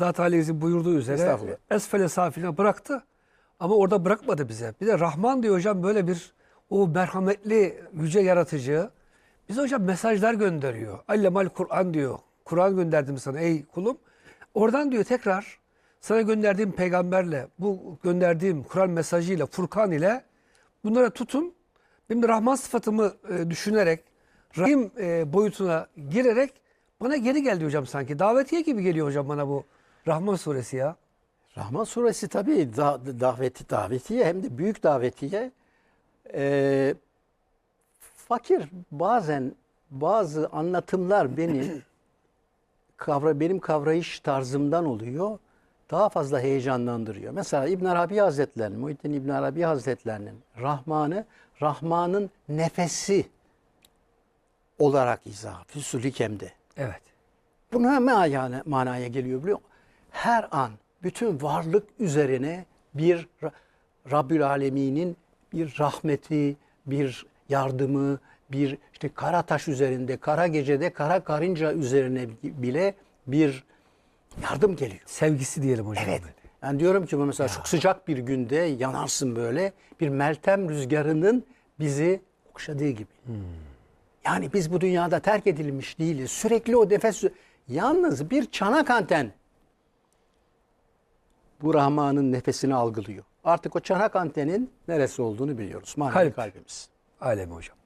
Zat Aleyhisselam buyurduğu üzere esfele safine bıraktı. Ama orada bırakmadı bize. Bir de Rahman diyor hocam böyle bir o merhametli yüce yaratıcı bize hocam mesajlar gönderiyor. Allemal Kur'an diyor. Kur'an gönderdim sana ey kulum. Oradan diyor tekrar sana gönderdiğim peygamberle bu gönderdiğim Kur'an mesajıyla Furkan ile bunlara tutun. Benim Rahman sıfatımı e, düşünerek Rahim e, boyutuna girerek bana geri geldi hocam sanki. Davetiye gibi geliyor hocam bana bu Rahman suresi ya. Rahman suresi tabii da, daveti, davetiye hem de büyük davetiye. Ee, fakir bazen bazı anlatımlar beni kavra benim kavrayış tarzımdan oluyor. Daha fazla heyecanlandırıyor. Mesela İbn Arabi Hazretlerinin, Muhittin İbn Arabi Hazretlerinin Rahman'ı Rahman'ın nefesi olarak izah. Füsul Hikem'de. Evet. Bu ne manaya, manaya geliyor biliyor musun? Her an bütün varlık üzerine bir Ra- Rabbül Alemin'in bir rahmeti, bir yardımı, bir işte kara taş üzerinde, kara gecede kara karınca üzerine bile bir yardım geliyor. Sevgisi diyelim hocam. Evet. Ben diyorum ki mesela çok sıcak bir günde yanarsın böyle bir meltem rüzgarının bizi okşadığı gibi. Yani biz bu dünyada terk edilmiş değiliz. Sürekli o nefes... Yalnız bir çanak anten bu Rahman'ın nefesini algılıyor. Artık o çanak antenin neresi olduğunu biliyoruz. Manevi Kalp. kalbimiz. Alemi hocam.